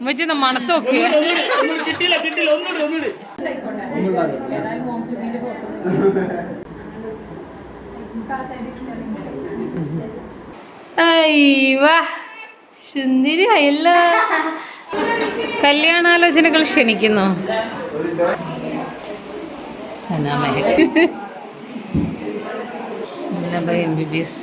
ഉമ്മച്ചി മണത്ത് നോക്കിയ കിട്ടിയില്ല കിട്ടിയില്ല. ഒന്നുകൂടി ഒന്നുകൂടി. അയ്യവാ കല്യാണാലോചനകൾ ക്ഷണിക്കുന്നു. സനാമഹ M B B S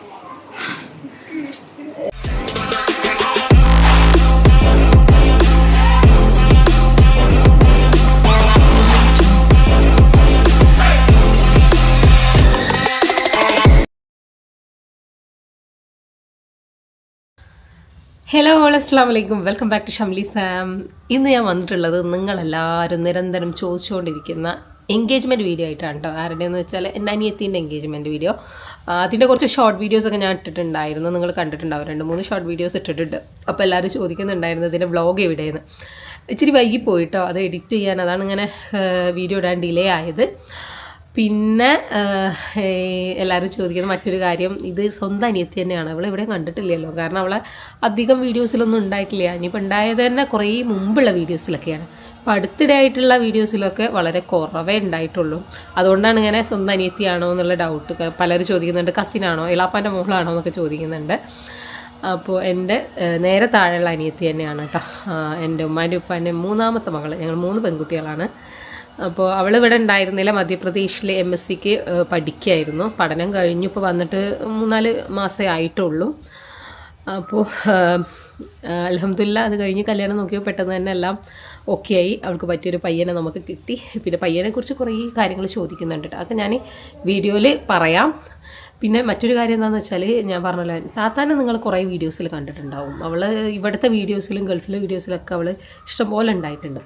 hello അസ്സാം വലൈക്കും welcome back to Shamli Sam ഇന്ന് ഞാൻ വന്നിട്ടുള്ളത് നിങ്ങളെല്ലാവരും നിരന്തരം ചോദിച്ചുകൊണ്ടിരിക്കുന്ന എൻഗേജ്മെന്റ് വീഡിയോ ആയിട്ടാണ് കേട്ടോ ആരുടെയെന്ന് വെച്ചാൽ എന്റെ അനിയത്തിന്റെ എൻഗേജ്മെന്റ് വീഡിയോ അതിന്റെ കുറച്ച് ഷോർട്ട് വീഡിയോസൊക്കെ ഞാൻ ഇട്ടിട്ടുണ്ടായിരുന്നു. നിങ്ങൾ കണ്ടിട്ടുണ്ടാവും. രണ്ട് മൂന്ന് ഷോർട്ട് വീഡിയോസ് ഇട്ടിട്ടുണ്ട്. അപ്പോൾ എല്ലാവരും ചോദിക്കുന്നുണ്ടായിരുന്നു ഇതിന്റെ വ്ളോഗ് എവിടെയെന്ന്. ഇച്ചിരി വൈകി പോയിട്ടോ അത് എഡിറ്റ് ചെയ്യാൻ അതാണ് ഇങ്ങനെ വീഡിയോ ഇടാൻ ഡിലേ ആയത്. പിന്നെ എല്ലാവരും ചോദിക്കുന്ന മറ്റൊരു കാര്യം ഇത് സ്വന്തം അനിയത്തി തന്നെയാണ്. അവൾ ഇവിടെ കണ്ടിട്ടില്ലല്ലോ. കാരണം അവളെ അധികം വീഡിയോസിലൊന്നും ഉണ്ടായിട്ടില്ല. ഇനിയിപ്പോൾ ഉണ്ടായത് തന്നെ കുറേ മുമ്പുള്ള വീഡിയോസിലൊക്കെയാണ്. അപ്പോൾ അടുത്തിടെ ആയിട്ടുള്ള വീഡിയോസിലൊക്കെ വളരെ കുറവേ ഉണ്ടായിട്ടുള്ളൂ. അതുകൊണ്ടാണ് ഇങ്ങനെ സ്വന്തം അനിയത്തിയാണോ എന്നുള്ള ഡൗട്ട് പലരും ചോദിക്കുന്നുണ്ട്. കസിനാണോ? ഇളാപ്പാന്റെ മോളാണോ എന്നൊക്കെ ചോദിക്കുന്നുണ്ട്. അപ്പോൾ എന്റെ നേരെ താഴെയുള്ള അനിയത്തി തന്നെയാണ് കേട്ടോ. എന്റെ ഉമ്മാന്റെ ഉപ്പാന്റെ മൂന്നാമത്തെ മകൾ ഞങ്ങൾ മൂന്ന് പെൺകുട്ടികളാണ്. അപ്പോൾ അവൾ ഇവിടെ ഉണ്ടായിരുന്നില്ല. മധ്യപ്രദേശിൽ എം എസ് സിക്ക് പഠിക്കുകയായിരുന്നു പഠനം കഴിഞ്ഞു. ഇപ്പോൾ വന്നിട്ട് മൂന്നാൽ മാസമേ ആയിട്ടുള്ളൂ. അപ്പോൾ അലഹമില്ല അത് കഴിഞ്ഞ് കല്യാണം നോക്കിയപ്പോൾ പെട്ടെന്ന് തന്നെ എല്ലാം ഓക്കെ ആയി. അവൾക്ക് പറ്റിയൊരു പയ്യനെ നമുക്ക് കിട്ടി. പിന്നെ പയ്യനെക്കുറിച്ച് കുറേ കാര്യങ്ങൾ ചോദിക്കുന്നുണ്ട് കേട്ടോ അതൊക്കെ ഞാൻ വീഡിയോയിൽ പറയാം. പിന്നെ മറ്റൊരു കാര്യം എന്താണെന്ന് വെച്ചാൽ ഞാൻ പറഞ്ഞല്ലോ താത്താനെ നിങ്ങൾ കുറേ വീഡിയോസിൽ കണ്ടിട്ടുണ്ടാവും. അവൾ ഇവിടുത്തെ വീഡിയോസിലും ഗൾഫിലെ വീഡിയോസിലൊക്കെ അവൾ ഇഷ്ടംപോലെ ഉണ്ടായിട്ടുണ്ട്.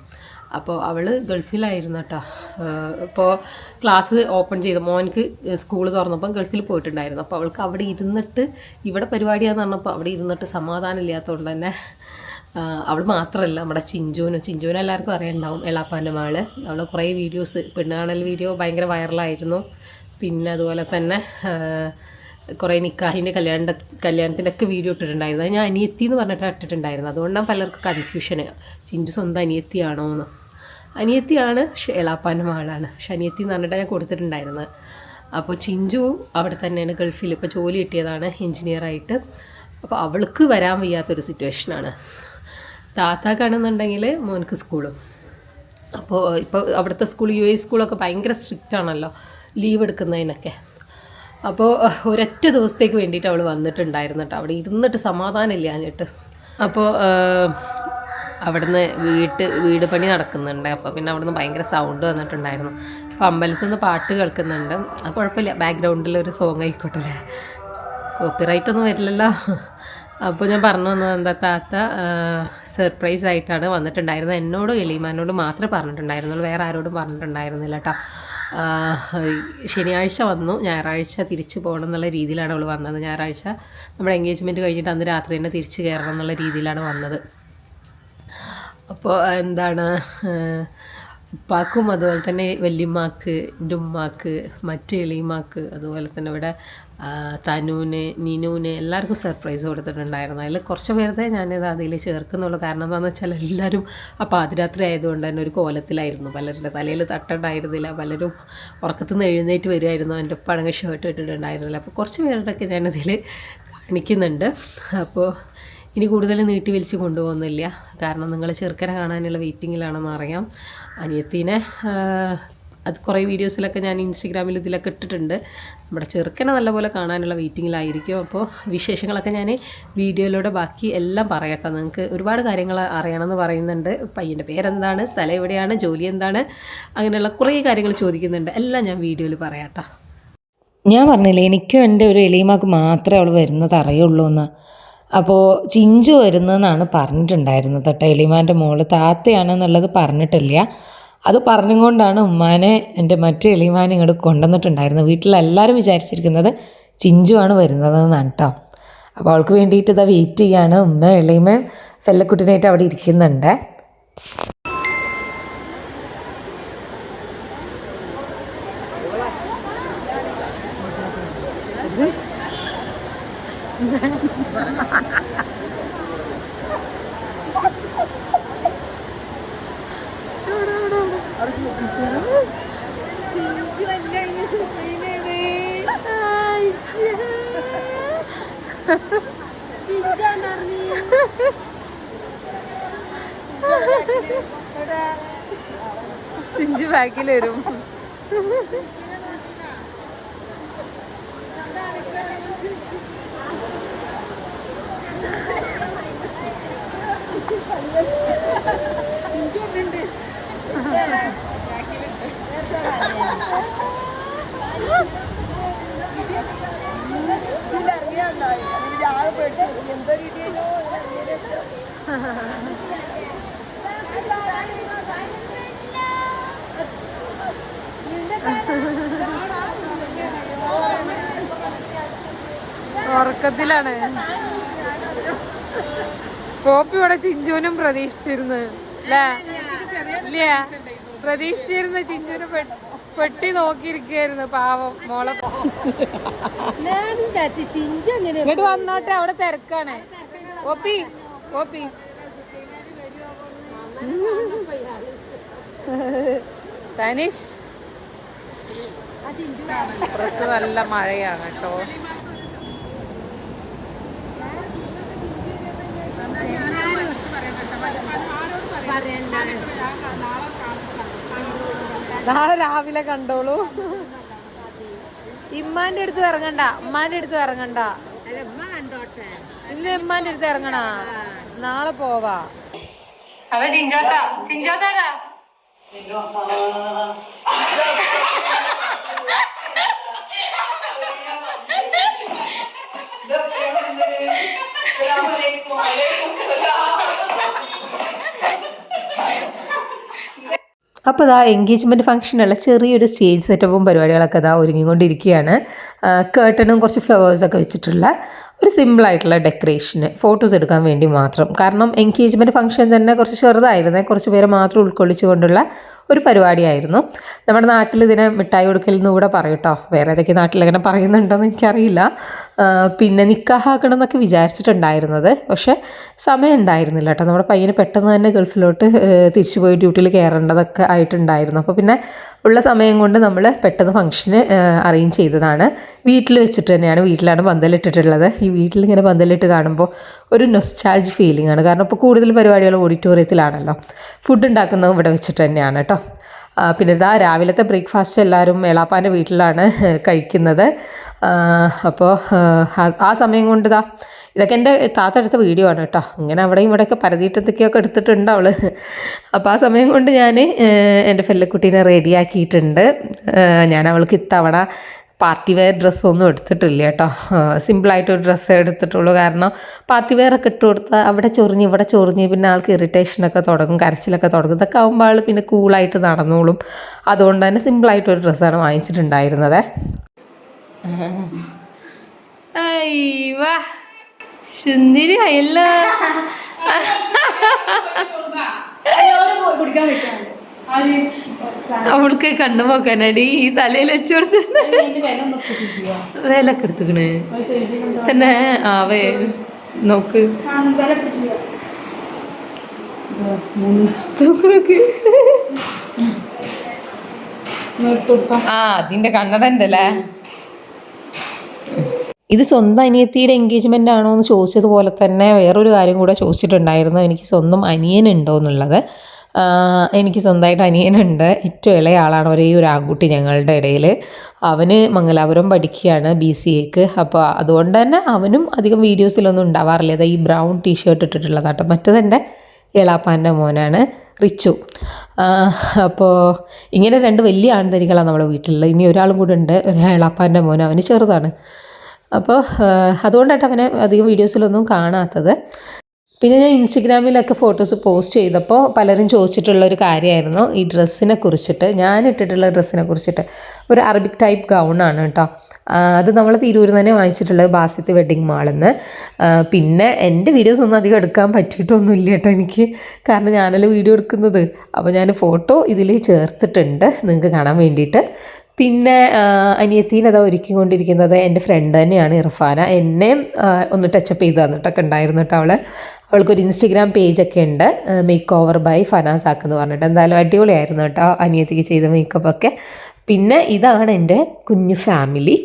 അപ്പോൾ അവൾ ഗൾഫിലായിരുന്നു കേട്ടോ ഇപ്പോൾ ക്ലാസ് ഓപ്പൺ ചെയ്ത് മോനിക്ക് സ്കൂൾ തുറന്നപ്പം ഗൾഫിൽ പോയിട്ടുണ്ടായിരുന്നു. അപ്പോൾ അവൾക്ക് അവിടെ ഇരുന്നിട്ട് ഇവിടെ പരിപാടിയാന്ന് പറഞ്ഞപ്പോൾ അവിടെ ഇരുന്നിട്ട് സമാധാനം ഇല്ലാത്തതുകൊണ്ട് തന്നെ അവൾ മാത്രമല്ല നമ്മുടെ ചിഞ്ചുവിനും ചിഞ്ചുവിനും എല്ലാവർക്കും അറിയണ്ടാവും എളാപ്പാന്റെ മകൾ. അവൾ കുറേ വീഡിയോസ് പെണ്ണുകാണൽ വീഡിയോ ഭയങ്കര വൈറലായിരുന്നു പിന്നെ അതുപോലെ തന്നെ കുറേ നിക്കാഹിന്റെ കല്യാണ കല്യാണത്തിന്റെ ഒക്കെ വീഡിയോ ഇട്ടിട്ടുണ്ടായിരുന്നു ഞാൻ അനിയത്തി എന്ന് പറഞ്ഞിട്ട് ഇട്ടിട്ടുണ്ടായിരുന്നു അതുകൊണ്ടാണ് പലർക്കും കൺഫ്യൂഷന് ചിഞ്ചു സ്വന്തം അനിയത്തിയാണോ എന്ന് അനിയത്തിയാണ് പക്ഷെ എളാപ്പാന്റെ മകളാണ്. പക്ഷെ അനിയത്തി എന്ന് പറഞ്ഞിട്ട് ഞാൻ കൊടുത്തിട്ടുണ്ടായിരുന്നത്. അപ്പോൾ ചിഞ്ചു അവിടെ തന്നെയാണ് ഗൾഫിൽ ഇപ്പോൾ ജോലി കിട്ടിയതാണ് എൻജിനീയറായിട്ട് അപ്പോൾ അവൾക്ക് വരാൻ വയ്യാത്തൊരു സിറ്റുവേഷനാണ് താത്താക്കാണെന്നുണ്ടെങ്കിൽ മോനക്ക് സ്കൂളും അപ്പോൾ ഇപ്പോൾ അവിടുത്തെ സ്കൂൾ യു എ സ്കൂളൊക്കെ ഭയങ്കര സ്ട്രിക്റ്റ് ആണല്ലോ. ലീവ് എടുക്കുന്നതിനൊക്കെ. അപ്പോൾ ഒരൊറ്റ ദിവസത്തേക്ക് വേണ്ടിയിട്ട് അവൾ വന്നിട്ടുണ്ടായിരുന്നു കേട്ടോ. അവിടെ ഇരുന്നിട്ട് സമാധാനമില്ല എന്നിട്ട്. അപ്പോൾ അവിടുന്ന് വീട്ട് വീട് പണി നടക്കുന്നുണ്ട്. അപ്പോൾ പിന്നെ അവിടുന്ന് ഭയങ്കര സൗണ്ട് വന്നിട്ടുണ്ടായിരുന്നു. അപ്പോൾ അമ്പലത്തിൽ നിന്ന് പാട്ട് കേൾക്കുന്നുണ്ട്. അത് കുഴപ്പമില്ല. ബാക്ക്ഗ്രൗണ്ടിൽ ഒരു സോങ് ആയിക്കോട്ടെ അല്ലേ? കോപ്പിറൈറ്റ് ഒന്നും വരില്ലല്ലോ. അപ്പോൾ ഞാൻ പറഞ്ഞു വന്നത് എന്താ താത്ത സർപ്രൈസ് ആയിട്ടാണ് വന്നിട്ടുണ്ടായിരുന്നത്. എന്നോടും എളിമാനോടും മാത്രമേ പറഞ്ഞിട്ടുണ്ടായിരുന്നുള്ളൂ. വേറെ ആരോടും പറഞ്ഞിട്ടുണ്ടായിരുന്നില്ല കേട്ടോ. ശനിയാഴ്ച വന്നു. ഞായറാഴ്ച തിരിച്ചു പോകണം എന്നുള്ള രീതിയിലാണ് അവൾ വന്നത്. ഞായറാഴ്ച നമ്മുടെ എൻഗേജ്മെന്റ് കഴിഞ്ഞിട്ട് അന്ന് രാത്രി തന്നെ തിരിച്ചു കയറണം എന്നുള്ള രീതിയിലാണ് വന്നത്. അപ്പോൾ എന്താണ് ഉപ്പാക്കും അതുപോലെ തന്നെ വല്യമ്മാക്ക് എന്റെ ഉമ്മാക്ക് മറ്റ് എളിയമ്മാക്ക് അതുപോലെ തന്നെ ഇവിടെ തനുവിന് നിനുവിന് എല്ലാവർക്കും സർപ്രൈസ് കൊടുത്തിട്ടുണ്ടായിരുന്നു. അതിൽ കുറച്ച് പേരുടെ ഞാനിത് അതിൽ ചേർക്കുന്നുള്ളൂ. കാരണം എന്താണെന്ന് വെച്ചാൽ എല്ലാവരും ആ പാതിരാത്രി ആയതുകൊണ്ട് തന്നെ ഒരു കോലത്തിലായിരുന്നു. പലരുടെ തലയിൽ തട്ടുണ്ടായിരുന്നില്ല. പലരും ഉറക്കത്തു നിന്ന് എഴുന്നേറ്റ് വരുമായിരുന്നു എന്റെ പണങ്ങ ഷർട്ട് ഇട്ടിട്ടുണ്ടായിരുന്നില്ല. അപ്പോൾ കുറച്ച് പേരുടെയൊക്കെ ഞാനതിൽ കാണിക്കുന്നുണ്ട്. അപ്പോൾ ഇനി കൂടുതൽ നീട്ടി വലിച്ച് കൊണ്ടുപോകുന്നില്ല. കാരണം നിങ്ങൾ ചെറുക്കനെ കാണാനുള്ള വെയിറ്റിങ്ങിലാണെന്ന് അറിയാം. അനിയത്തിനെ അത് കുറേ വീഡിയോസിലൊക്കെ ഞാൻ ഇൻസ്റ്റഗ്രാമിൽ ഇതിലൊക്കെ ഇട്ടിട്ടുണ്ട്. നമ്മുടെ ചെറുക്കനെ നല്ലപോലെ കാണാനുള്ള വെയിറ്റിങ്ങിലായിരിക്കും. അപ്പോൾ വിശേഷങ്ങളൊക്കെ ഞാൻ വീഡിയോയിലൂടെ ബാക്കി എല്ലാം പറയട്ടെ. നിങ്ങൾക്ക് ഒരുപാട് കാര്യങ്ങൾ അറിയണമെന്ന് പറയുന്നുണ്ട്. പയ്യന്റെ പേരെന്താണ്? സ്ഥലം എവിടെയാണ്? ജോലി എന്താണ്? അങ്ങനെയുള്ള കുറേ കാര്യങ്ങൾ ചോദിക്കുന്നുണ്ട്. എല്ലാം ഞാൻ വീഡിയോയിൽ പറയാട്ടോ. ഞാൻ പറഞ്ഞില്ലേ എനിക്കും എന്റെ ഒരു എളിയമാക്ക് മാത്രമേ അവൾ വരുന്നത് അറിയുള്ളൂ എന്ന്. അപ്പോൾ ചിഞ്ചു വരുന്നതെന്നാണ് പറഞ്ഞിട്ടുണ്ടായിരുന്നത് കേട്ടോ. എളിമാന്റെ മോൾ താത്തയാണെന്നുള്ളത് പറഞ്ഞിട്ടില്ല. അത് പറഞ്ഞുകൊണ്ടാണ് ഉമ്മാനെ എന്റെ മറ്റു എളിമാനെ ഇങ്ങോട്ട് കൊണ്ടുവന്നിട്ടുണ്ടായിരുന്നത്. വീട്ടിലെല്ലാവരും വിചാരിച്ചിരിക്കുന്നത് ചിഞ്ചുവാണ് വരുന്നതെന്നാണ് കേട്ടോ അപ്പോൾ അവൾക്ക് വേണ്ടിയിട്ട് ഇതാ വെയിറ്റ് ചെയ്യാണ്. ഉമ്മ എളിമയും ഫെല്ലക്കുട്ടിനായിട്ട് അവിടെ ഇരിക്കുന്നുണ്ട്. ഉറക്കത്തിലാണ് കോപ്പി ഇവിടെ ചിഞ്ചുവിനും പ്രതീക്ഷിച്ചിരുന്നു. അല്ലേ ഇല്ല? പ്രതീക്ഷിച്ചിരുന്നു ചിഞ്ചുവിന് പെട്ടി നോക്കിയിരിക്കായിരുന്നു പാവം മോളെ ഇങ്ങോട്ട് വന്നോട്ടെ അവിടെ തിരക്കാണ്. OP OP. തനിഷ്. പുറത്ത് നല്ല മഴയാണ് കേട്ടോ. നാളെ രാവിലെ കണ്ടോളൂ ഇമ്മാന്റെ അടുത്ത് ഇറങ്ങണ്ട ഉമ്മാന്റെ അടുത്ത് ഇറങ്ങണ്ട ഇന്ന് ഇമ്മാന്റെ അടുത്ത് ഇറങ്ങണ നാളെ പോവാ അവ ചിഞ്ചോത്ത ചിഞ്ചോത്താരാ അപ്പോൾ ഇതാ എൻഗേജ്മെന്റ് ഫംഗ്ഷനുള്ള ചെറിയൊരു സ്റ്റേജ് സെറ്റപ്പും പരിപാടികളൊക്കെ ഇതാ ഒരുങ്ങിക്കൊണ്ടിരിക്കുകയാണ് കേട്ടനും കുറച്ച് ഫ്ലവേഴ്സൊക്കെ വെച്ചിട്ടുള്ള ഒരു സിമ്പിളായിട്ടുള്ള ഡെക്കറേഷന് ഫോട്ടോസ് എടുക്കാൻ വേണ്ടി മാത്രം. കാരണം എൻഗേജ്മെന്റ് ഫംഗ്ഷൻ തന്നെ കുറച്ച് ചെറുതായിരുന്നേ കുറച്ച് പേരെ മാത്രം ഉൾക്കൊള്ളിച്ചുകൊണ്ടുള്ള ഒരു പരിപാടിയായിരുന്നു. നമ്മുടെ നാട്ടിൽ ഇതിനെ മിഠായി കൊടുക്കൽ എന്ന് പറയും വേറെ ഏതൊക്കെ നാട്ടിലങ്ങനെ പറയുന്നുണ്ടോയെന്ന് എനിക്കറിയില്ല. പിന്നെ നിക്കാഹാക്കണം എന്നൊക്കെ വിചാരിച്ചിട്ടുണ്ടായിരുന്നത്. പക്ഷെ സമയം ഉണ്ടായിരുന്നില്ല കേട്ടോ. നമ്മുടെ പയ്യന് പെട്ടെന്ന് തന്നെ ഗൾഫിലോട്ട് തിരിച്ചു പോയി ഡ്യൂട്ടിയിൽ കയറേണ്ടതൊക്കെ ആയിട്ടുണ്ടായിരുന്നു. അപ്പോൾ പിന്നെ ഉള്ള സമയം കൊണ്ട് നമ്മൾ പെട്ടെന്ന് ഫംഗ്ഷന് അറേഞ്ച് ചെയ്തതാണ്. വീട്ടിൽ വെച്ചിട്ട് തന്നെയാണ് വീട്ടിലാണ് പന്തലിട്ടിട്ടുള്ളത്. ഈ വീട്ടിൽ ഇങ്ങനെ പന്തലിട്ട് കാണുമ്പോൾ ഒരു നൊസ്റ്റാജ് ഫീലിംഗ് ആണ്. കാരണം ഇപ്പോൾ കൂടുതൽ പരിപാടികൾ ഓഡിറ്റോറിയത്തിലാണല്ലോ ഫുഡ് ഉണ്ടാക്കുന്നത് ഇവിടെ വെച്ചിട്ട് തന്നെയാണ് കേട്ടോ. പിന്നെ ഇതാ രാവിലത്തെ ബ്രേക്ക്ഫാസ്റ്റ് എല്ലാവരും എളാപ്പാന്റെ വീട്ടിലാണ് കഴിക്കുന്നത്. അപ്പോൾ ആ സമയം കൊണ്ട് ഇതാ ഇതൊക്കെ എന്റെ താത്ത എടുത്ത വീഡിയോ ആണ് കേട്ടോ. ഇങ്ങനെ അവിടെയും ഇവിടെയൊക്കെ പരതിയിട്ടത്തൊക്കെയൊക്കെ എടുത്തിട്ടുണ്ട് അവൾ അപ്പോൾ ആ സമയം കൊണ്ട് ഞാൻ എന്റെ ഫെല്ലക്കുട്ടീനെ റെഡിയാക്കിയിട്ടുണ്ട് ഞാൻ അവൾക്ക് ഇത്തവണ പാർട്ടി വെയർ ഡ്രസ്സൊന്നും എടുത്തിട്ടില്ല കേട്ടോ. സിമ്പിളായിട്ടൊരു ഡ്രസ്സ് എടുത്തിട്ടുള്ളൂ. കാരണം പാർട്ടി വെയർ ഒക്കെ ഇട്ട് കൊടുത്താൽ അവിടെ ചൊറിഞ്ഞ് ഇവിടെ ചൊറിഞ്ഞ് പിന്നെ ആൾക്ക് ഇറിറ്റേഷനൊക്കെ തുടങ്ങും കരച്ചിലൊക്കെ തുടങ്ങും. ഇതൊക്കെ ആകുമ്പോൾ ആൾ പിന്നെ കൂളായിട്ട് നടന്നോളും. അതുകൊണ്ട് തന്നെ സിമ്പിളായിട്ടൊരു ഡ്രസ്സാണ് വാങ്ങിച്ചിട്ടുണ്ടായിരുന്നത്. വാ സുന്ദരി ആയല്ലോ അവൾക്ക് കണ്ണു നോക്കാനടി. ഈ തലയിൽ വെച്ച് കൊടുത്തിട്ട് വിലക്കെ എടുത്തുക്കണ് തന്നെ ആവേ നോക്ക്. ആ അതിന്റെ കണ്ണടണ്ടല്ലേ? ഇത് സ്വന്തം അനിയത്തിയുടെ എൻഗേജ്മെന്റ് ആണോ എന്ന് ചോദിച്ചതുപോലെ തന്നെ വേറൊരു കാര്യം കൂടെ ചോദിച്ചിട്ടുണ്ടായിരുന്നു. എനിക്ക് സ്വന്തം അനിയനുണ്ടോ എന്നുള്ളത്. എനിക്ക് സ്വന്തമായിട്ട് അനിയനുണ്ട്. ഏറ്റവും ഇളയ ആളാണ് ഒരേ ഒരു ആൺകുട്ടി ഞങ്ങളുടെ ഇടയിൽ അവന് മംഗലാപുരം പഠിക്കുകയാണ് ബി സി എക്ക് അപ്പോൾ അതുകൊണ്ട് തന്നെ അവനും അധികം വീഡിയോസിലൊന്നും ഉണ്ടാവാറില്ല. അതായത് ഈ ബ്രൗൺ ടീഷർട്ട് ഇട്ടിട്ടുള്ളതാട്ടോ മറ്റതെന്റെ ഇളാപ്പാന്റെ മോനാണ് റിച്ചു. അപ്പോൾ ഇങ്ങനെ രണ്ട് വലിയ ആൺതരികളാണ് നമ്മുടെ വീട്ടിലുള്ളത്. ഇനി ഒരാളും കൂടെ ഉണ്ട്. ഇളാപ്പാന്റെ മോൻ അവന് ചെറുതാണ്. അപ്പോൾ അതുകൊണ്ടായിട്ട് അവനെ അധികം വീഡിയോസിലൊന്നും കാണാത്തത്. പിന്നെ ഞാൻ ഇൻസ്റ്റഗ്രാമിലൊക്കെ ഫോട്ടോസ് പോസ്റ്റ് ചെയ്തപ്പോൾ പലരും ചോദിച്ചിട്ടുള്ള ഒരു കാര്യമായിരുന്നു ഈ ഡ്രസ്സിനെ കുറിച്ചിട്ട് ഞാൻ ഇട്ടിട്ടുള്ള ഡ്രസ്സിനെ കുറിച്ചിട്ട്. ഒരു അറബിക് ടൈപ്പ് ഗൗണാണ് കേട്ടോ. അത് നമ്മൾ തിരൂരിൽ തന്നെ വാങ്ങിച്ചിട്ടുള്ളത് ബാസിത്ത് വെഡ്ഡിങ് മാളിൽ നിന്ന് പിന്നെ എന്റെ വീഡിയോസ് ഒന്നും അധികം എടുക്കാൻ പറ്റിയിട്ടൊന്നുമില്ല കേട്ടോ എനിക്ക്. കാരണം ഞാനല്ല വീഡിയോ എടുക്കുന്നത്. അപ്പോൾ ഞാൻ ഫോട്ടോ ഇതിൽ ചേർത്തിട്ടുണ്ട് നിങ്ങൾക്ക് കാണാൻ വേണ്ടിയിട്ട്. പിന്നെ അനിയത്തിൻ അതാ ഒരുക്കിക്കൊണ്ടിരിക്കുന്നത് എന്റെ ഫ്രണ്ട് തന്നെയാണ് ഇർഫാന. എന്നെ ഒന്ന് ടച്ചപ്പ് ചെയ്ത് തന്നിട്ടൊക്കെ ഉണ്ടായിരുന്നു കേട്ടോ അവൾ അവൾക്കൊരു ഇൻസ്റ്റഗ്രാം പേജൊക്കെ ഉണ്ട്. മേക്ക് ഓവർ ബൈ ഫനാസാക്ക് എന്ന് പറഞ്ഞിട്ട്. എന്തായാലും അടിപൊളിയായിരുന്നു കേട്ടോ അനിയത്തിക്ക് ചെയ്ത മേക്കപ്പ് ഒക്കെ. പിന്നെ ഇതാണ് എന്റെ കുഞ്ഞു ഫാമിലി.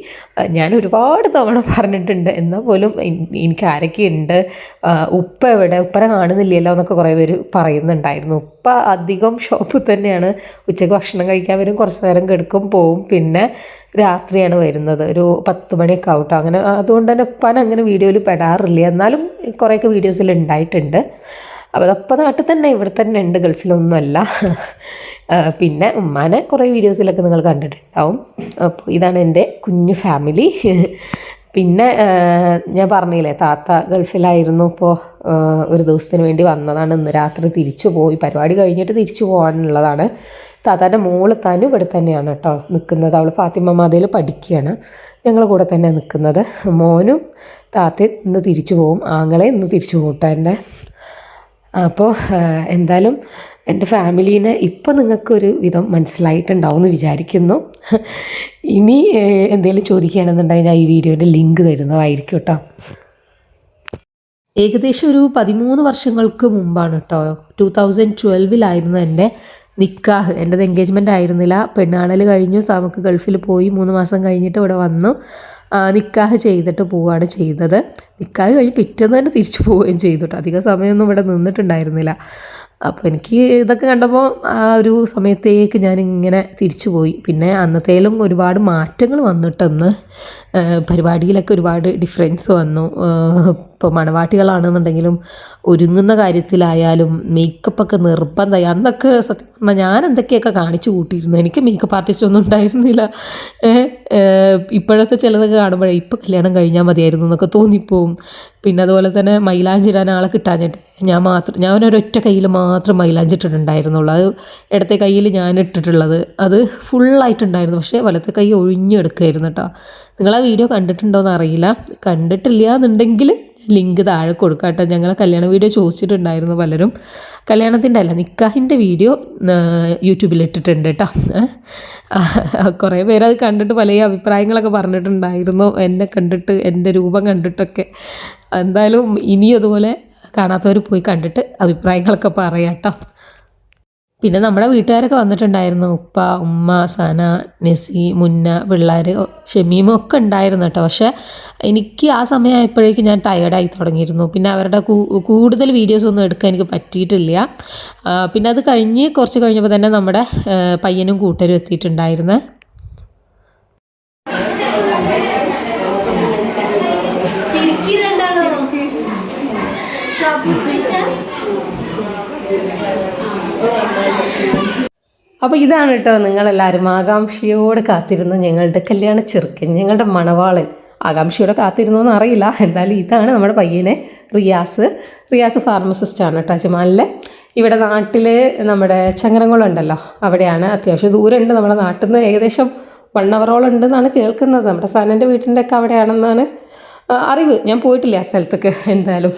ഞാൻ ഒരുപാട് തവണ പറഞ്ഞിട്ടുണ്ട് എന്നാൽ പോലും എനിക്ക് ആരൊക്കെ ഉണ്ട് ഉപ്പ എവിടെ ഉപ്പനെ കാണുന്നില്ലല്ലോ എന്നൊക്കെ കുറേ പേര് പറയുന്നുണ്ടായിരുന്നു. ഉപ്പ അധികം ഷോപ്പിൽ തന്നെയാണ്. ഉച്ചയ്ക്ക് ഭക്ഷണം കഴിക്കാൻ വരും കുറച്ച് നേരം കിടക്കും പോവും. പിന്നെ രാത്രിയാണ് വരുന്നത്. ഒരു പത്ത് മണിയൊക്കെ ആവട്ടോ. അങ്ങനെ അതുകൊണ്ട് തന്നെ ഉപ്പാൻ അങ്ങനെ വീഡിയോയിൽ പെടാറില്ല. എന്നാലും കുറേയൊക്കെ വീഡിയോസിൽ ഉണ്ടായിട്ടുണ്ട്. അപ്പോൾ അതപ്പം നാട്ടിൽ തന്നെ ഇവിടെ തന്നെ ഉണ്ട് ഗൾഫിലൊന്നുമല്ല. പിന്നെ ഉമ്മാനെ കുറേ വീഡിയോസിലൊക്കെ നിങ്ങൾ കണ്ടിട്ടുണ്ടാവും. അപ്പോൾ ഇതാണ് എന്റെ കുഞ്ഞു ഫാമിലി. പിന്നെ ഞാൻ പറഞ്ഞില്ലേ താത്ത ഗൾഫിലായിരുന്നു ഇപ്പോൾ ഒരു ദിവസത്തിന് വേണ്ടി വന്നതാണ്. ഇന്ന് രാത്രി തിരിച്ചു പോയി. പരിപാടി കഴിഞ്ഞിട്ട് തിരിച്ചു പോകാനുള്ളതാണ്. താത്താന്റെ മോൾ താനും ഇവിടെ തന്നെയാണ് കേട്ടോ നിൽക്കുന്നത്. അവൾ ഫാത്തിമ മാതയിൽ പഠിക്കുകയാണ്. ഞങ്ങൾ കൂടെ തന്നെ നിൽക്കുന്നത്. മോനും താത്തയും ഇന്ന് തിരിച്ചു പോകും ആങ്ങളെ ഇന്ന് തിരിച്ചു പോകും കേട്ടോ എന്റെ അപ്പോൾ എന്തായാലും എന്റെ ഫാമിലീനെ ഇപ്പോൾ നിങ്ങൾക്കൊരു വിധം മനസ്സിലായിട്ടുണ്ടാവും എന്ന് വിചാരിക്കുന്നു. ഇനി എന്തെങ്കിലും ചോദിക്കുകയാണെന്നുണ്ടെങ്കിൽ ഞാൻ ഈ വീഡിയോന്റെ ലിങ്ക് തരുന്നതായിരിക്കും കേട്ടോ. ഏകദേശം ഒരു പതിമൂന്ന് വർഷങ്ങൾക്ക് മുമ്പാണ് കേട്ടോ. ടു തൗസൻഡ് ട്വൽവിലായിരുന്നു എന്റെ നിക്കാഹ്. എന്റെത് എൻഗേജ്മെന്റ് ആയിരുന്നില്ല. പെണ്ണാണൽ കഴിഞ്ഞു. സാമക്ക് ഗൾഫിൽ പോയി. മൂന്ന് മാസം കഴിഞ്ഞിട്ട് ഇവിടെ വന്നു. നിക്കാഹ് ചെയ്തിട്ട് പോവുകയാണ് ചെയ്തത്. നിക്കാഹ് കഴിഞ്ഞ് പിറ്റേന്ന് തന്നെ തിരിച്ചു പോവുകയും ചെയ്തു കേട്ടോ അധിക സമയമൊന്നും ഇവിടെ നിന്നിട്ടുണ്ടായിരുന്നില്ല. അപ്പോൾ എനിക്ക് ഇതൊക്കെ കണ്ടപ്പോൾ ആ ഒരു സമയത്തേക്ക് ഞാനിങ്ങനെ തിരിച്ചു പോയി. പിന്നെ അന്നത്തേലും ഒരുപാട് മാറ്റങ്ങൾ വന്നിട്ടൊന്ന് പരിപാടിയിലൊക്കെ ഒരുപാട് ഡിഫറൻസ് വന്നു. ഇപ്പോൾ മണവാട്ടികളാണെന്നുണ്ടെങ്കിലും ഒരുങ്ങുന്ന കാര്യത്തിലായാലും മേക്കപ്പൊക്കെ നിർബന്ധമായി. അന്നൊക്കെ സത്യം പറഞ്ഞാൽ ഞാൻ എന്തൊക്കെയൊക്കെ കാണിച്ചു കൂട്ടിയിരുന്നു. എനിക്ക് മേക്കപ്പ് ആർട്ടിസ്റ്റ് ഒന്നും ഉണ്ടായിരുന്നില്ല. ഇപ്പോഴത്തെ ചിലതൊക്കെ കാണുമ്പോഴേ ഇപ്പോൾ കല്യാണം കഴിഞ്ഞാൽ മതിയായിരുന്നു എന്നൊക്കെ തോന്നിപ്പോവും. പിന്നെ അതുപോലെ തന്നെ മൈലാഞ്ചിടാൻ ആളെ കിട്ടാഞ്ഞിട്ട് ഞാൻ മാത്രം ഞാൻ ഒരൊറ്റ കയ്യിൽ മാത്രം മൈലാഞ്ചി ഇട്ടിട്ടുണ്ടായിരുന്നുള്ളൂ. അത് ഇടത്തെ കയ്യിൽ ഞാൻ ഇട്ടിട്ടുള്ളത്. അത് ഫുള്ളായിട്ടുണ്ടായിരുന്നു പക്ഷേ വലത്തെ കൈ ഒഴിഞ്ഞെടുക്കുമായിരുന്നു കേട്ടോ. നിങ്ങൾ ആ വീഡിയോ കണ്ടിട്ടുണ്ടോയെന്ന് അറിയില്ല കണ്ടിട്ടില്ല എന്നുണ്ടെങ്കിൽ ലിങ്ക് താഴെ കൊടുക്കാം കേട്ടോ ഞങ്ങളെ കല്യാണ വീഡിയോ ചോദിച്ചിട്ടുണ്ടായിരുന്നു പലരും. കല്യാണത്തിന്റെ അല്ല നിക്കാഹിന്റെ വീഡിയോ യൂട്യൂബിൽ ഇട്ടിട്ടുണ്ട് കേട്ടോ. കുറേ പേര് അത് കണ്ടിട്ട് പല അഭിപ്രായങ്ങളൊക്കെ പറഞ്ഞിട്ടുണ്ടായിരുന്നു. എന്നെ കണ്ടിട്ട് എന്റെ രൂപം കണ്ടിട്ടൊക്കെ. എന്തായാലും ഇനി അതുപോലെ കാണാത്തവർ പോയി കണ്ടിട്ട് അഭിപ്രായങ്ങളൊക്കെ പറയാം കേട്ടോ. പിന്നെ നമ്മുടെ വീട്ടുകാരൊക്കെ വന്നിട്ടുണ്ടായിരുന്നു. ഉപ്പ ഉമ്മ സന നെസി മുന്ന പിള്ളേർ ഷമീമും ഒക്കെ ഉണ്ടായിരുന്നു കേട്ടോ. പക്ഷേ എനിക്ക് ആ സമയമായപ്പോഴേക്കും ഞാൻ ടയേർഡായി തുടങ്ങിയിരുന്നു. പിന്നെ അവരുടെ കൂടുതൽ വീഡിയോസ് ഒന്നും എടുക്കാൻ എനിക്ക് പറ്റിയിട്ടില്ല. പിന്നെ അത് കഴിഞ്ഞ് കുറച്ച് കഴിഞ്ഞപ്പോൾ തന്നെ നമ്മുടെ പയ്യനും കൂട്ടരും എത്തിയിട്ടുണ്ടായിരുന്നു. അപ്പോൾ ഇതാണ് കേട്ടോ നിങ്ങളെല്ലാവരും ആകാംക്ഷയോടെ കാത്തിരുന്ന ഞങ്ങളുടെ കല്യാണ ചെറുക്കൻ ഞങ്ങളുടെ മണവാളൻ. ആകാംക്ഷയോടെ കാത്തിരുന്നോ എന്ന് അറിയില്ല. എന്തായാലും ഇതാണ് നമ്മുടെ പയ്യനെ റിയാസ്. റിയാസ് ഫാർമസിസ്റ്റ് ആണ് കേട്ടോ അജ്മാലിലെ. ഇവിടെ നാട്ടിൽ നമ്മുടെ ചങ്ങരംകുളം ഉണ്ടല്ലോ. അവിടെയാണ് അത്യാവശ്യം ദൂരമുണ്ട്. നമ്മുടെ നാട്ടിൽ നിന്ന് ഏകദേശം വൺ അവറോളം ഉണ്ടെന്നാണ് കേൾക്കുന്നത്. നമ്മുടെ സനന്റെ വീട്ടിന്റെ ഒക്കെ അവിടെയാണെന്നാണ് അറിവ്. ഞാൻ പോയിട്ടില്ല ആ സ്ഥലത്തേക്ക് എന്തായാലും.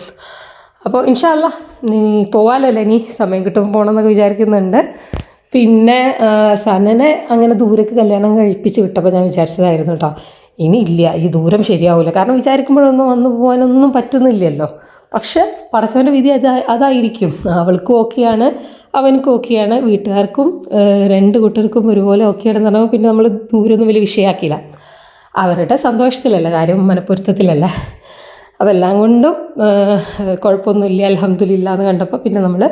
അപ്പോൾ ഇൻഷാല്ല നീ പോവാലോ അല്ലേ? ഇനി സമയം കിട്ടുമ്പോൾ പോകണമെന്നൊക്കെ വിചാരിക്കുന്നുണ്ട്. പിന്നെ സനനെ അങ്ങനെ ദൂരേക്ക് കല്യാണം കഴിപ്പിച്ച് വിട്ടപ്പോൾ ഞാൻ വിചാരിച്ചതായിരുന്നു കേട്ടോ ഇനി ഇല്ല ഈ ദൂരം ശരിയാവില്ല കാരണം വിചാരിക്കുമ്പോഴൊന്നും വന്നു പോകാനൊന്നും പറ്റുന്നില്ലല്ലോ. പക്ഷെ പടച്ചവന്റെ വിധി അതാ അതായിരിക്കും. അവൾക്കും ഓക്കെയാണ് അവനക്കും ഓക്കെയാണ്. വീട്ടുകാർക്കും രണ്ട് കൂട്ടർക്കും ഒരുപോലെ ഓക്കെയാണെന്ന് പറഞ്ഞപ്പോൾ പിന്നെ നമ്മൾ ദൂരമൊന്നും വലിയ വിഷയമാക്കിയില്ല അവരുടെ സന്തോഷത്തിലല്ല കാര്യം മനപ്പൊരുത്തത്തിലല്ല. അതെല്ലാം കൊണ്ടും കുഴപ്പമൊന്നുമില്ല അലഹമ്മദില്ല എന്ന് കണ്ടപ്പോൾ പിന്നെ നമ്മൾ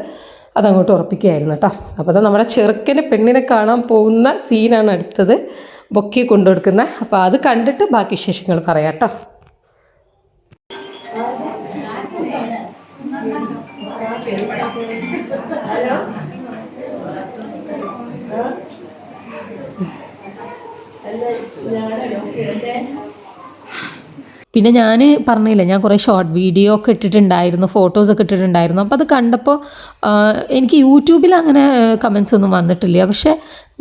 അതങ്ങോട്ട് ഉറപ്പിക്കുകയായിരുന്നു കേട്ടോ. അപ്പോൾ അത് നമ്മുടെ ചെറുക്കനെ പെണ്ണിനെ കാണാൻ പോകുന്ന സീനാണ് അടുത്തത്. ബൊക്കെ കൊണ്ടുകൊടുക്കുന്നത് അപ്പോൾ അത് കണ്ടിട്ട് ബാക്കി വിശേഷങ്ങൾ പറയാം കേട്ടോ. പിന്നെ ഞാൻ പറഞ്ഞില്ല ഞാൻ കുറേ ഷോർട്ട് വീഡിയോ ഒക്കെ ഇട്ടിട്ടുണ്ടായിരുന്നു ഫോട്ടോസൊക്കെ ഇട്ടിട്ടുണ്ടായിരുന്നു. അപ്പോൾ അത് കണ്ടപ്പോൾ എനിക്ക് യൂട്യൂബിൽ അങ്ങനെ കമൻസ് ഒന്നും വന്നിട്ടില്ല. പക്ഷേ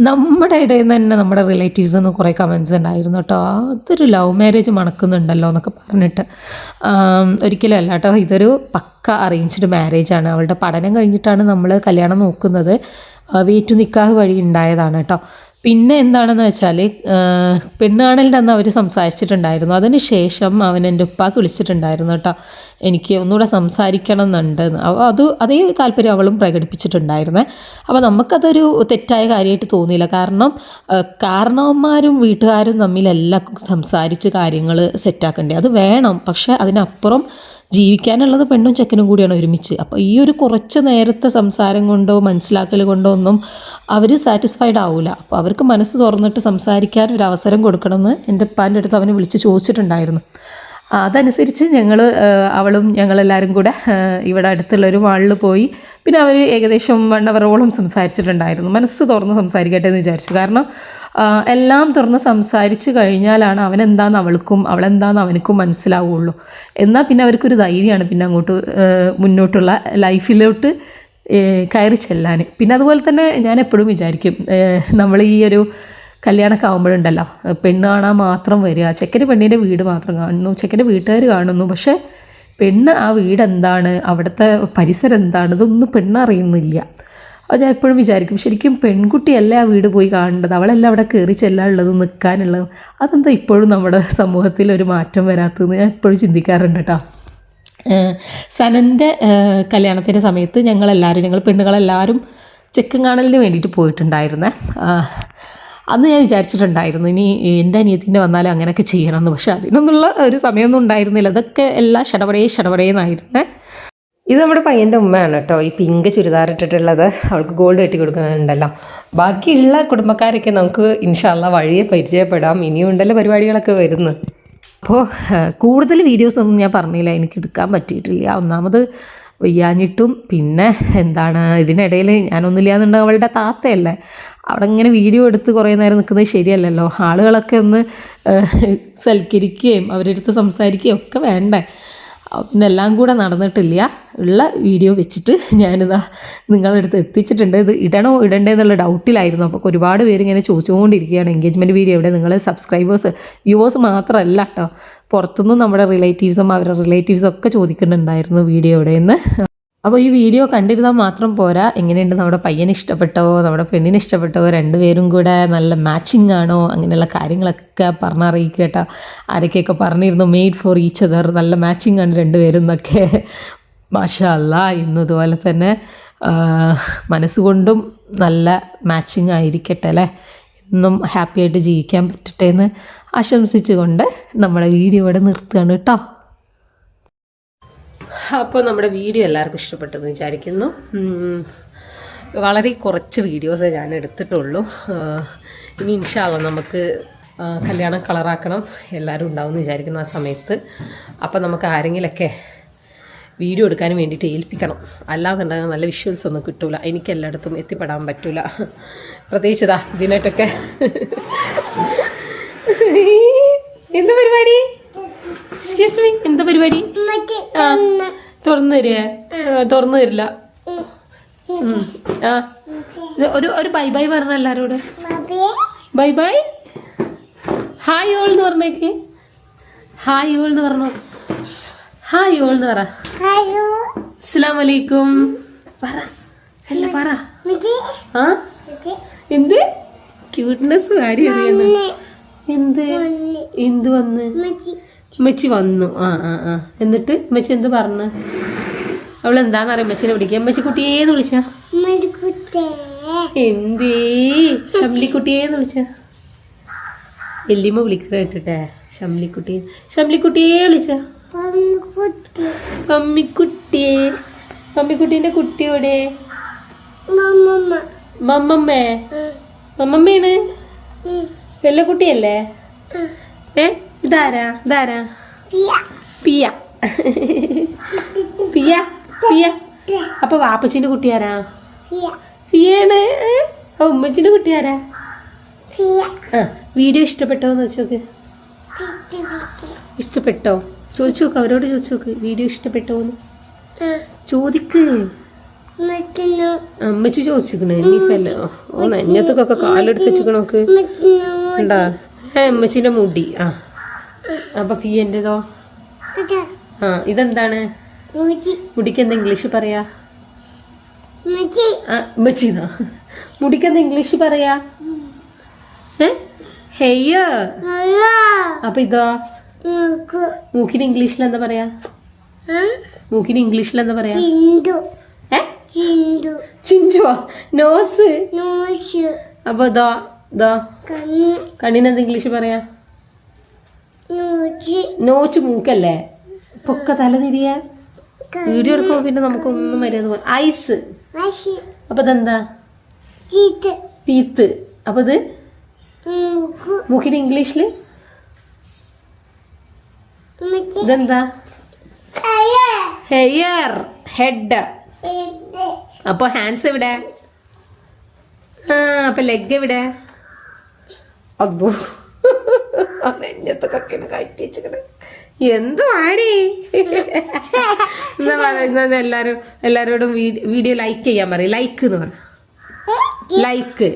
നമ്മുടെ ഇടയിൽ നിന്ന് തന്നെ നമ്മുടെ റിലേറ്റീവ്സ് നിന്ന് കുറേ കമൻസ് ഉണ്ടായിരുന്നു കേട്ടോ. അതൊരു ലവ് മാരേജ് മണക്കുന്നുണ്ടല്ലോ എന്നൊക്കെ പറഞ്ഞിട്ട്. ഒരിക്കലും അല്ല കേട്ടോ. ഇതൊരു പക്ക അറേഞ്ച്ഡ് മാരേജാണ് അവളുടെ പഠനം കഴിഞ്ഞിട്ടാണ് നമ്മൾ കല്യാണം നോക്കുന്നത്. വീറ്റു നിക്കാഹ് വഴി ഉണ്ടായതാണ് കേട്ടോ. പിന്നെ എന്താണെന്ന് വെച്ചാൽ പെണ്ണാണലിന്റെ അന്ന് അവർ സംസാരിച്ചിട്ടുണ്ടായിരുന്നു. അതിന് ശേഷം അവൻ എന്റെ ഉപ്പാക്ക് വിളിച്ചിട്ടുണ്ടായിരുന്നു കേട്ടോ. എനിക്ക് ഒന്നുകൂടെ സംസാരിക്കണം എന്നുണ്ട് അപ്പോൾ അത് അതേ താല്പര്യം അവളും പ്രകടിപ്പിച്ചിട്ടുണ്ടായിരുന്നേ. അപ്പോൾ നമുക്കതൊരു തെറ്റായ കാര്യമായിട്ട് തോന്നിയില്ല. കാരണം കാരണവന്മാരും വീട്ടുകാരും തമ്മിലെല്ലാം സംസാരിച്ച് കാര്യങ്ങൾ സെറ്റാക്കണ്ടേ അത് വേണം. പക്ഷേ അതിനപ്പുറം ജീവിക്കാനുള്ളത് പെണ്ണും ചെക്കനും കൂടിയാണ് ഒരുമിച്ച്. അപ്പോൾ ഈ ഒരു കുറച്ച് നേരത്തെ സംസാരം കൊണ്ടോ മനസ്സിലാക്കൽ കൊണ്ടോ ഒന്നും അവർ സാറ്റിസ്ഫൈഡ് ആവില്ല അപ്പോൾ അവർക്ക് മനസ്സ് തുറന്നിട്ട് സംസാരിക്കാൻ ഒരു അവസരം കൊടുക്കണമെന്ന് എന്റെ ഉപ്പാന്റെ അടുത്ത് അവനെ വിളിച്ച് ചോദിച്ചിട്ടുണ്ടായിരുന്നു. അതനുസരിച്ച് ഞങ്ങൾ അവളും ഞങ്ങളെല്ലാവരും കൂടെ ഇവിടെ അടുത്തുള്ള ഒരു മാളിൽ പോയി. പിന്നെ അവർ ഏകദേശം വൺ അവറോളം സംസാരിച്ചിട്ടുണ്ടായിരുന്നു. മനസ്സ് തുറന്ന് സംസാരിക്കട്ടെ എന്ന് വിചാരിച്ചു. കാരണം എല്ലാം തുറന്ന് സംസാരിച്ച് കഴിഞ്ഞാലാണ് അവൻ എന്താന്ന് അവൾക്കും അവളെന്താന്ന് അവനക്കും മനസ്സിലാവുള്ളൂ. എന്നാൽ പിന്നെ അവർക്കൊരു ധൈര്യമാണ് പിന്നെ അങ്ങോട്ട് മുന്നോട്ടുള്ള ലൈഫിലോട്ട് കയറി ചെല്ലാൻ പിന്നെ അതുപോലെ തന്നെ ഞാൻ എപ്പോഴും വിചാരിക്കും നമ്മൾ ഈ ഒരു കല്യാണമൊക്കെ ആകുമ്പോഴുണ്ടല്ലോ പെണ്ണ് കാണാൻ മാത്രം വരിക. ചെക്കന് പെണ്ണിന്റെ വീട് മാത്രം കാണുന്നു. ചെക്കന്റെ വീട്ടുകാർ കാണുന്നു. പക്ഷേ പെണ്ണ് ആ വീട് എന്താണ്? അവിടുത്തെ പരിസരം എന്താണ്? ഇതൊന്നും പെണ്ണ് അറിയുന്നില്ല. അത് ഞാൻ എപ്പോഴും വിചാരിക്കും. ശരിക്കും പെൺകുട്ടിയല്ലേ ആ വീട് പോയി കാണേണ്ടത്? അവളല്ല അവിടെ കയറി ചെല്ലാനുള്ളത് നിൽക്കാനുള്ളത് അതെന്താ ഇപ്പോഴും നമ്മുടെ സമൂഹത്തിൽ ഒരു മാറ്റം വരാത്തതെന്ന് ഞാൻ എപ്പോഴും ചിന്തിക്കാറുണ്ട് കേട്ടോ. സനന്റെ കല്യാണത്തിന്റെ സമയത്ത് ഞങ്ങളെല്ലാവരും ഞങ്ങൾ പെണ്ണുങ്ങളെല്ലാവരും ചെക്കൻ കാണലിന് വേണ്ടിയിട്ട് പോയിട്ടുണ്ടായിരുന്നേ. അന്ന് ഞാൻ വിചാരിച്ചിട്ടുണ്ടായിരുന്നു ഇനി എന്റെ അനിയത്തിന്റെ വന്നാലും അങ്ങനെയൊക്കെ ചെയ്യണമെന്ന്. പക്ഷേ അതിനൊന്നുള്ള ഒരു സമയമൊന്നും ഉണ്ടായിരുന്നില്ല. അതൊക്കെ എല്ലാം ഷടപടേ ഷടപടേന്നായിരുന്നേ ഇത് നമ്മുടെ പയ്യന്റെ ഉമ്മയാണ് കേട്ടോ. ഈ പിങ്ക് ചുരിദാർ ഇട്ടിട്ടുള്ളത്. അവൾക്ക് ഗോൾഡ് കെട്ടി കൊടുക്കുന്നുണ്ടല്ലോ. ബാക്കിയുള്ള കുടുംബക്കാരൊക്കെ നമുക്ക് ഇൻഷാല്ല വഴിയെ പരിചയപ്പെടാം. ഇനിയും ഉണ്ടല്ലോ പരിപാടികളൊക്കെ വരുന്നു അപ്പോൾ കൂടുതൽ വീഡിയോസൊന്നും ഞാൻ പറഞ്ഞില്ല. എനിക്ക് എടുക്കാൻ പറ്റിയിട്ടില്ല. ഒന്നാമത് വയ്യാഞ്ഞിട്ടും പിന്നെ എന്താണ് ഇതിനിടയിൽ ഞാനൊന്നുമില്ല എന്നുണ്ടെങ്കിൽ അവളുടെ താത്തയല്ലേ? അവിടെ ഇങ്ങനെ വീഡിയോ എടുത്ത് കുറേ നേരം നിൽക്കുന്നത് ശരിയല്ലല്ലോ. ആളുകളൊക്കെ ഒന്ന് സൽക്കരിക്കുകയും അവരെടുത്ത് സംസാരിക്കുകയും ഒക്കെ വേണ്ടേ. പിന്നെ എല്ലാം കൂടെ നടന്നിട്ടില്ല. ഉള്ള വീഡിയോ വെച്ചിട്ട് ഞാനിതാ നിങ്ങളുടെ അടുത്ത് എത്തിച്ചിട്ടുണ്ട്. ഇത് ഇടണോ ഇടണ്ടേ എന്നുള്ള ഡൗട്ടിലായിരുന്നു. അപ്പോൾ ഒരുപാട് പേര് ഇങ്ങനെ ചോദിച്ചുകൊണ്ടിരിക്കുകയാണ്. എൻഗേജ്മെന്റ് വീഡിയോ എവിടെ? നിങ്ങൾ സബ്സ്ക്രൈബേഴ്സ് വ്യൂവേഴ്സ് മാത്രമല്ല കേട്ടോ. പുറത്തുനിന്നും നമ്മുടെ റിലേറ്റീവ്സും അവരുടെ റിലേറ്റീവ്സും ഒക്കെ ചോദിക്കുന്നുണ്ടായിരുന്നു വീഡിയോ നിന്ന് അപ്പോൾ ഈ വീഡിയോ കണ്ടിരുന്നാൽ മാത്രം പോരാ. എങ്ങനെയുണ്ട് നമ്മുടെ പയ്യന് ഇഷ്ടപ്പെട്ടോ? നമ്മുടെ പെണ്ണിന് ഇഷ്ടപ്പെട്ടോ? രണ്ടുപേരും കൂടെ നല്ല മാച്ചിങ് ആണോ? അങ്ങനെയുള്ള കാര്യങ്ങളൊക്കെ പറഞ്ഞറിയിക്കുക കേട്ടോ. ആരൊക്കെയൊക്കെ പറഞ്ഞിരുന്നു മെയ്ഡ് ഫോർ ഈച്ച് അതർ നല്ല മാച്ചിങ് ആണ് രണ്ടുപേരും എന്നൊക്കെ. മാഷല്ല ഇന്നതുപോലെ തന്നെ മനസ്സുകൊണ്ടും നല്ല മാച്ചിങ് ആയിരിക്കട്ടെ അല്ലേ? എന്നും ഹാപ്പി ആയിട്ട് ജീവിക്കാൻ പറ്റട്ടെ എന്ന് ആശംസിച്ചുകൊണ്ട് നമ്മുടെ വീഡിയോ ഇവിടെ നിർത്തുകയാണ് കേട്ടോ. അപ്പോൾ നമ്മുടെ വീഡിയോ എല്ലാവർക്കും ഇഷ്ടപ്പെട്ടെന്ന് വിചാരിക്കുന്നു. വളരെ കുറച്ച് വീഡിയോസേ ഞാൻ എടുത്തിട്ടുള്ളൂ. ഇനി ഇൻഷാല്ല നമുക്ക് കല്യാണം കളറാക്കണം. എല്ലാവരും ഉണ്ടാവും എന്ന് വിചാരിക്കുന്നു ആ സമയത്ത്. അപ്പോൾ നമുക്ക് ആരെങ്കിലൊക്കെ വീഡിയോ എടുക്കാൻ വേണ്ടിയിട്ട് ഏൽപ്പിക്കണം. അല്ലാന്നുണ്ടെങ്കിൽ നല്ല വിഷ്വൽസ് ഒന്നും കിട്ടൂല. എനിക്ക് എല്ലായിടത്തും എത്തിപ്പെടാൻ പറ്റൂല. പ്രത്യേകിച്ച് ഇതാ ഇതിനായിട്ടൊക്കെ. എന്താ പരിപാടി? എക്സ്ക്യൂസ് മീ എന്താ പരിപാടി? ആ തുറന്നു. തരിക തുറന്നു തരില്ല. ആ. ഒരു ഒരു ബൈ ബൈ പറഞ്ഞ എല്ലാരോട്. ബൈ ബൈ ഹായ് ഓൾ എന്ന് പറഞ്ഞേക്ക്. ഹായ് ഓൾ എന്ന് പറഞ്ഞു. ഹായ് ഓൾ എന്ന് പറ. അസ്സലാം വലൈക്കും പറ. അല്ല പറ. ആ? എന്ത്? ക്യൂട്ട്നെസ് ആടി അറിയുന്നു എന്ത്? എന്ത് വന്ന്? ഉമ്മച്ചി വന്നു. ആ ആ ആ. എന്നിട്ട് ഉമ്മച്ചി എന്ത് പറഞ്ഞു? അവൾ എന്താന്ന് അറിയാം. ഉമ്മച്ചിനെ വിളിക്കാം. ഉമ്മച്ചി കുട്ടിയേന്ന് വിളിച്ച. എന്തേ? ഷംലിക്കുട്ടിയേന്ന് വിളിച്ച. എല്ലിമ്മ വിളിക്കുന്ന കേട്ടിട്ടേ. ഷംലിക്കുട്ടി ഷംലിക്കുട്ടിയെ വിളിച്ച. മമ്മിക്കുട്ടിയെ മമ്മിക്കുട്ടീന്റെ കുട്ടിയോടെ മമ്മമ്മേ. മമ്മമ്മയാണ് വല്ല കുട്ടിയല്ലേ? ഏ? ഇതാരാ? ഇതാരാ? പിയ. പിയ. പിയ. അപ്പൊ വാപ്പച്ചിന്റെ കുട്ടിയാരാ പിയാണ്. ഉമ്മച്ചിന്റെ കുട്ടിയാരാ ആ വീഡിയോ ഇഷ്ടപ്പെട്ടോന്ന് വെച്ചോക്ക്. ഇഷ്ടപ്പെട്ടോ? ചോദിച്ചു നോക്ക് അവരോട് ചോദിച്ചു നോക്ക് വീഡിയോ ഇഷ്ടപ്പെട്ടോ ചോദിക്ക്. അമ്മച്ചി ചോദിച്ചിക്കണേ നീഫല്ല ഓ നെഞ്ഞത്തൊക്കെ കാലെടുത്ത് വെച്ചിക്കണോക്ക് ഉണ്ടാ? ഏ അമ്മച്ചിന്റെ മുടി. ആ. അപ്പൊ ഫീ എന്റേതോ? ആ ഇതെന്താണ്? മുടിക്ക് എന്താ ഇംഗ്ലീഷ് പറയാ? അമ്മച്ചിന്നാ മുടിക്ക് എന്താ ഇംഗ്ലീഷ് പറയാ? ഏ? ഹെയ്യ അപ്പൊ ഇതോ? മൂക്കിന് ഇംഗ്ലീഷിൽ എന്താ പറയാ? മൂക്കിന് ഇംഗ്ലീഷിൽ എന്താ പറയാ? ചിഞ്ചുവാ? നോസ്? അപ്പൊ ഇതോ ഇതോ കണ്ണിന് എന്താ ഇംഗ്ലീഷ് പറയാ? നോച്ച്. മൂക്കല്ലേ? പൊക്ക തല തിരിയാ? വീഡിയോ എടുക്കുമ്പോ പിന്നെ നമുക്കൊന്നും മര്യാദ ഐസ്. അപ്പൊ ഇതെന്താ? തീത്ത് അപ്പൊ ഇത്? മൂക്കിന് ഇംഗ്ലീഷിൽ? ഇതെന്താ? ഹെയർ. ഹെഡ്. അപ്പൊ ഹാൻഡ്സ് എവിടെ? ആ അപ്പൊ ലെഗ് എവിടെ? അതോ നെഞ്ഞത്തൊക്കെ കയറ്റി വെച്ചിക്കണേ എന്തു ആടി? എന്നാ എല്ലാരും എല്ലാരോടും വീഡിയോ ലൈക്ക് ചെയ്യാൻ പറയും. ലൈക്ക് എന്ന് പറ. ലൈക്ക്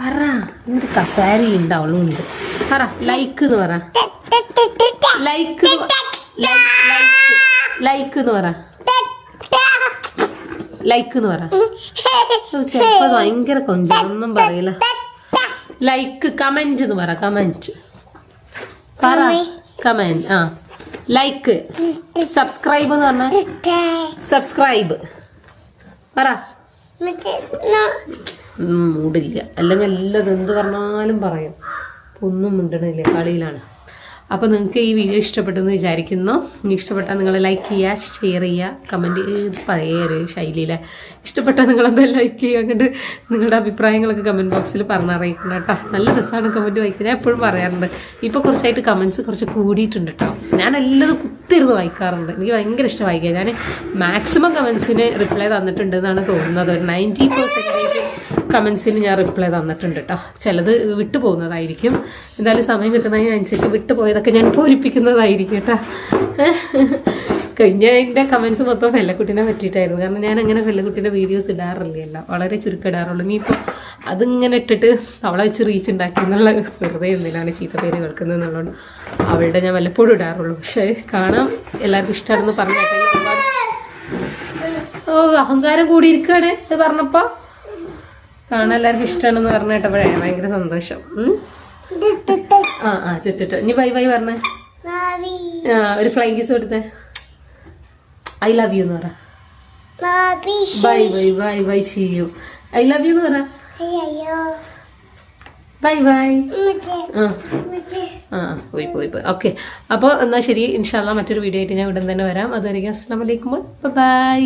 പറ. എന്ത് കസാരി ഉണ്ട് അവളുണ്ട്. പറ ലൈക്ക് എന്ന് പറ. ലൈക്ക് ലൈക്ക് എന്ന് പറ ലൈക്ക് എന്ന് പറ. ചെറുപ്പം ഭയങ്കര കൊഞ്ചൊന്നും പറയില്ല. ലൈക്ക് കമന്റ് എന്ന് പറ. കമന്റ് പറ. കമന്റ് ആ. ലൈക്ക് സബ്സ്ക്രൈബ് എന്ന് പറഞ്ഞ. സബ്സ്ക്രൈബ് പറ. മൂടില്ല. അല്ലെങ്കിൽ എല്ലാം എന്ത് പറഞ്ഞാലും പറയും. ഒന്നും മിണ്ടണില്ല. കളിയിലാണ്. അപ്പോൾ നിങ്ങൾക്ക് ഈ വീഡിയോ ഇഷ്ടപ്പെട്ടെന്ന് വിചാരിക്കുന്നു. ഇഷ്ടപ്പെട്ടാൽ നിങ്ങൾ ലൈക്ക് ചെയ്യുക ഷെയർ ചെയ്യുക കമന്റ് പഴയ ഒരു ശൈലിയിൽ ഇഷ്ടപ്പെട്ടാൽ നിങ്ങളെന്താ ലൈക്ക് ചെയ്യുക അങ്ങോട്ട് നിങ്ങളുടെ അഭിപ്രായങ്ങളൊക്കെ കമന്റ് ബോക്സിൽ പറഞ്ഞറിയിക്കണം കേട്ടോ. നല്ല രസമാണ് കമന്റ് വായിക്കുന്നത് എപ്പോഴും പറയാറുണ്ട് ഇപ്പോൾ കുറച്ചായിട്ട് കമന്റ്സ് കുറച്ച് കൂടിയിട്ടുണ്ട് കേട്ടോ. ഞാൻ എല്ലാം കുത്തിരുന്ന് വായിക്കാറുണ്ട്. എനിക്ക് ഭയങ്കര ഇഷ്ടം വായിക്കുക ഞാൻ മാക്സിമം കമൻസിന് റിപ്ലൈ തന്നിട്ടുണ്ട് എന്നാണ് തോന്നുന്നത്. ഒരു നയന്റി പെർസെന്റേജ് കമൻസിന് ഞാൻ റിപ്ലൈ തന്നിട്ടുണ്ട് കേട്ടോ. ചിലത് വിട്ടു പോകുന്നതായിരിക്കും എന്തായാലും സമയം കിട്ടുന്നതിനനുസരിച്ച് വിട്ടു പോയതൊക്കെ ഞാൻ പൂരിപ്പിക്കുന്നതായിരിക്കും കേട്ടോ. കഴിഞ്ഞ എന്റെ കമൻസ് മൊത്തം വെള്ളക്കുട്ടീനെ പറ്റിയിട്ടായിരുന്നു. കാരണം ഞാൻ അങ്ങനെ വെള്ളക്കുട്ടീന്റെ വീഡിയോസ് ഇടാറില്ല വളരെ ചുരുക്കം ഇടാറുള്ളൂ ഇനിയിപ്പോൾ അതിങ്ങനെ ഇട്ടിട്ട് അവളെ വെച്ച് റീച്ച് ഉണ്ടാക്കി എന്നുള്ള വെറുതെ എന്തിനാണ് ചീത്ത പേര് കേൾക്കുന്നത് എന്നുള്ളത് അവളുടെ ഞാൻ വല്ലപ്പോഴും ഇടാറുള്ളൂ. പക്ഷേ കാണാം. എല്ലാവർക്കും ഇഷ്ടമാണെന്ന് പറഞ്ഞു ഓ അഹങ്കാരം കൂടിയിരിക്കുകയാണ് ഇത് പറഞ്ഞപ്പോൾ കാണാൻ എല്ലാവർക്കും ഇഷ്ടമാണെന്ന് പറഞ്ഞു കേട്ടപ്പോഴേ ഭയങ്കര സന്തോഷം. ആ ആ ചുറ്റിട്ട് ഇനി ബൈ ബൈ പറഞ്ഞേ. ആ ഒരു ഫ്ലൈ കിസ് കൊടുത്തേ. ഐ ലവ് യു എന്ന് പറ. ബൈ ബൈ ബൈ ബൈ ചെയ്യൂ ഐ ലവ് യു എന്ന് പറ. ബൈ ബൈ ആ. പോയി പോയി പോയി. ഓക്കെ അപ്പോൾ എന്നാൽ ശരി ഇൻഷാല്ല മറ്റൊരു വീഡിയോ ആയിട്ട് ഞാൻ ഉടൻ തന്നെ വരാം. അതുവരെയും അസ്സാം വലൈക്കും ബൈ.